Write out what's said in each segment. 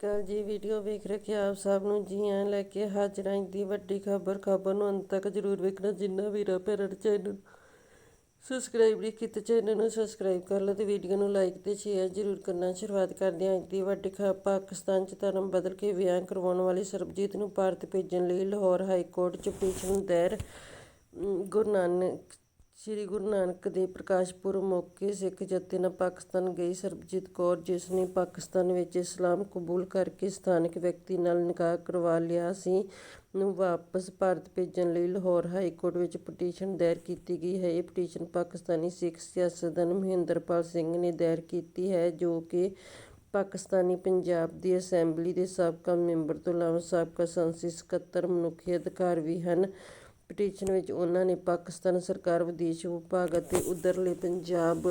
ਅਕਾਲ ਜੀ, ਵੀਡੀਓ ਵੇਖ ਰਹੇ ਆਪ ਸਭ ਨੂੰ। ਜੀ ਆਇਆਂ ਲੈ ਕੇ ਹਾਜ਼ਰ ਹਾਂ ਦੀ ਵੱਡੀ ਖਬਰ। ਖਬਰ ਨੂੰ ਅੰਤ ਤੱਕ ਜਰੂਰ ਵੇਖਣਾ, ਜਿੰਨਾ ਵੀ ਭੈਣਾਂ ਚੈਨਲ। ਸਬਸਕ੍ਰਾਈਬ ਨਹੀਂ ਕੀਤਾ ਚੈਨਲ ਨੂੰ ਸਬਸਕ੍ਰਾਈਬ ਕਰ ਲਓ ਤੇ ਵੀਡੀਓ ਨੂੰ ਲਾਈਕ ਤੇ ਸ਼ੇਅਰ ਜਰੂਰ ਕਰਨਾ। ਸ਼ੁਰੂਆਤ ਕਰਦੇ ਹਾਂ ਅੱਜ ਦੀ ਵੱਡੀ ਖਬਰ। ਪਾਕਿਸਤਾਨ 'ਚ ਧਰਮ ਬਦਲ ਕੇ ਵਿਆਹ ਕਰਵਾਉਣ ਵਾਲੀ ਸਰਬਜੀਤ ਨੂੰ ਭਾਰਤ ਭੇਜਣ ਲਈ ਲਾਹੌਰ ਹਾਈ ਕੋਰਟ 'ਚ ਪਟੀਸ਼ਨ ਦਾਇਰ। ਗੁਰੂ ਨਾਨਕ ਸ੍ਰੀ ਗੁਰੂ ਨਾਨਕ ਦੇਵ ਪ੍ਰਕਾਸ਼ ਪੁਰਬ ਮੌਕੇ ਸਿੱਖ ਜਥੇ ਨਾਲ ਪਾਕਿਸਤਾਨ ਗਈ। ਸਰਬਜੀਤ ਕੌਰ, ਜਿਸ ਨੇ ਪਾਕਿਸਤਾਨ ਵਿੱਚ ਇਸਲਾਮ ਕਬੂਲ ਕਰਕੇ ਸਥਾਨਕ ਵਿਅਕਤੀ ਨਾਲ ਨਿਕਾਹ ਕਰਵਾ ਲਿਆ ਸੀ, ਨੂੰ ਵਾਪਸ ਭਾਰਤ ਭੇਜਣ ਲਈ ਲਾਹੌਰ ਹਾਈ ਕੋਰਟ ਵਿੱਚ ਪਟੀਸ਼ਨ ਦਾਇਰ ਕੀਤੀ ਗਈ ਹੈ। ਇਹ ਪਟੀਸ਼ਨ ਪਾਕਿਸਤਾਨੀ ਸਿੱਖ ਸਿਆਸਤਦਾਨ ਮਹਿੰਦਰਪਾਲ ਸਿੰਘ ਨੇ ਦਾਇਰ ਕੀਤੀ ਹੈ, ਜੋ ਕਿ ਪਾਕਿਸਤਾਨੀ ਪੰਜਾਬ ਦੀ ਅਸੈਂਬਲੀ ਦੇ ਸਾਬਕਾ ਮੈਂਬਰ ਤੋਂ ਇਲਾਵਾ ਸਾਬਕਾ ਸੰਸਦੀ ਸਕੱਤਰ, ਮਨੁੱਖੀ ਅਧਿਕਾਰ ਵੀ ਹਨ। ਪਟੀਸ਼ਨ ਵਿੱਚ ਉਹਨਾਂ ਨੇ ਪਾਕਿਸਤਾਨ ਸਰਕਾਰ ਵਿਦੇਸ਼ ਵਿਭਾਗ ਅਤੇ ਉੱਧਰਲੇ ਪੰਜਾਬ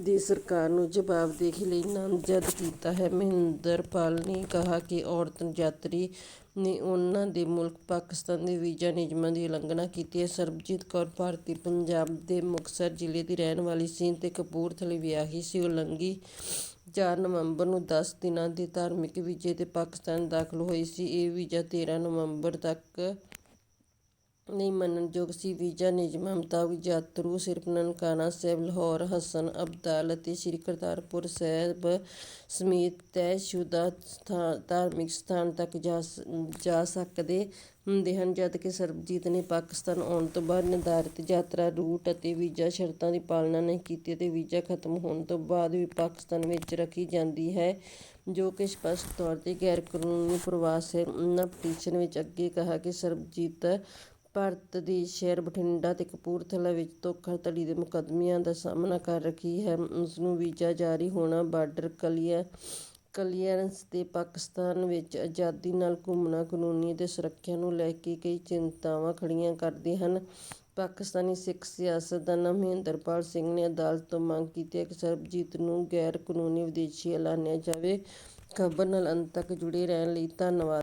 ਦੀ ਸਰਕਾਰ ਨੂੰ ਜਵਾਬਦੇਹੀ ਲਈ ਨਾਮਜ਼ਦ ਕੀਤਾ ਹੈ। ਮਹਿੰਦਰ ਪਾਲ ਨੇ ਕਿਹਾ ਕਿ ਔਰਤ ਯਾਤਰੀ ਨੇ ਉਹਨਾਂ ਦੇ ਮੁਲਕ ਪਾਕਿਸਤਾਨ ਦੇ ਵੀਜ਼ਾ ਨਿਯਮਾਂ ਦੀ ਉਲੰਘਣਾ ਕੀਤੀ ਹੈ। ਸਰਬਜੀਤ ਕੌਰ ਭਾਰਤੀ ਪੰਜਾਬ ਦੇ ਮੁਕਤਸਰ ਜ਼ਿਲ੍ਹੇ ਦੀ ਰਹਿਣ ਵਾਲੀ ਸੀ ਤੇ ਕਪੂਰਥਲੇ ਵਿਆਹੀ ਸੀ। ਉਲੰਘੀ 4 ਨਵੰਬਰ ਨੂੰ 10 ਦਿਨਾਂ ਦੇ ਧਾਰਮਿਕ ਵੀਜ਼ੇ ਤੇ ਪਾਕਿਸਤਾਨ ਦਾਖਲ ਹੋਈ ਸੀ। ਇਹ ਵੀਜ਼ਾ 13 ਨਵੰਬਰ ਤੱਕ ਨਹੀਂ ਮੰਨਣਯੋਗ ਸੀ। ਵੀਜ਼ਾ ਨਿਯਮਾਂ ਮੁਤਾਬਕ ਯਾਤਰੂ ਸਿਰਫ ਨਨਕਾਣਾ ਸਾਹਿਬ, ਲਾਹੌਰ, ਹਸਨ, ਅਬਦਾਲ ਅਤੇ ਸ੍ਰੀ ਕਰਤਾਰਪੁਰ ਸਾਹਿਬ ਸਮੇਤ ਤੈਅਸ਼ੁਦਾ ਸਥਾ, ਧਾਰਮਿਕ ਸਥਾਨ ਤੱਕ ਜਾ ਜਾ ਸਕਦੇ ਹੁੰਦੇ ਹਨ ਜਦਕਿ ਸਰਬਜੀਤ ਨੇ ਪਾਕਿਸਤਾਨ ਆਉਣ ਤੋਂ ਬਾਅਦ ਨਿਰਧਾਰਿਤ ਯਾਤਰਾ ਰੂਟ ਅਤੇ ਵੀਜ਼ਾ ਸ਼ਰਤਾਂ ਦੀ ਪਾਲਣਾ ਨਹੀਂ ਕੀਤੀ ਅਤੇ ਵੀਜ਼ਾ ਖਤਮ ਹੋਣ ਤੋਂ ਬਾਅਦ ਵੀ ਪਾਕਿਸਤਾਨ ਵਿੱਚ ਰੱਖੀ ਜਾਂਦੀ ਹੈ, ਜੋ ਕਿ ਸਪਸ਼ਟ ਤੌਰ ਤੇ ਗੈਰ ਕਾਨੂੰਨੀ ਪ੍ਰਵਾਸ ਹੈ। ਉਹਨਾਂ ਪਟੀਸ਼ਨ ਵਿੱਚ ਅੱਗੇ ਕਿਹਾ ਕਿ ਸਰਬਜੀਤ ਭਾਰਤ ਦੇ ਸ਼ਹਿਰ ਬਠਿੰਡਾ ਅਤੇ ਕਪੂਰਥਲਾ ਵਿੱਚ ਧੋਖਾਧੜੀ ਦੇ ਮੁਕੱਦਮਿਆਂ ਦਾ ਸਾਹਮਣਾ ਕਰ ਰਹੀ ਹੈ। ਉਸ ਨੂੰ ਵੀਜ਼ਾ ਜਾਰੀ ਹੋਣਾ ਬਾਰਡਰ ਕਲੀਅਰ, ਕਲੀਅਰੈਂਸ ਤੇ ਪਾਕਿਸਤਾਨ ਵਿੱਚ ਆਜ਼ਾਦੀ ਨਾਲ ਘੁੰਮਣਾ, ਕਾਨੂੰਨੀ ਅਤੇ ਸੁਰੱਖਿਆ ਨੂੰ ਲੈ ਕੇ ਕਈ ਚਿੰਤਾਵਾਂ ਖੜੀਆਂ ਕਰਦੇ ਹਨ। ਪਾਕਿਸਤਾਨੀ ਸਿੱਖ ਸਿਆਸਤਦਾਨ ਮਹਿੰਦਰਪਾਲ ਸਿੰਘ ਨੇ ਅਦਾਲਤ ਤੋਂ ਮੰਗ ਕੀਤੀ ਹੈ ਕਿ ਸਰਬਜੀਤ ਨੂੰ ਗੈਰ ਕਾਨੂੰਨੀ ਵਿਦੇਸ਼ੀ ਐਲਾਨਿਆ ਜਾਵੇ। ਖਬਰ ਨਾਲ ਅੰਤ ਤੱਕ ਜੁੜੇ ਰਹਿਣ ਲਈ ਧੰਨਵਾਦ।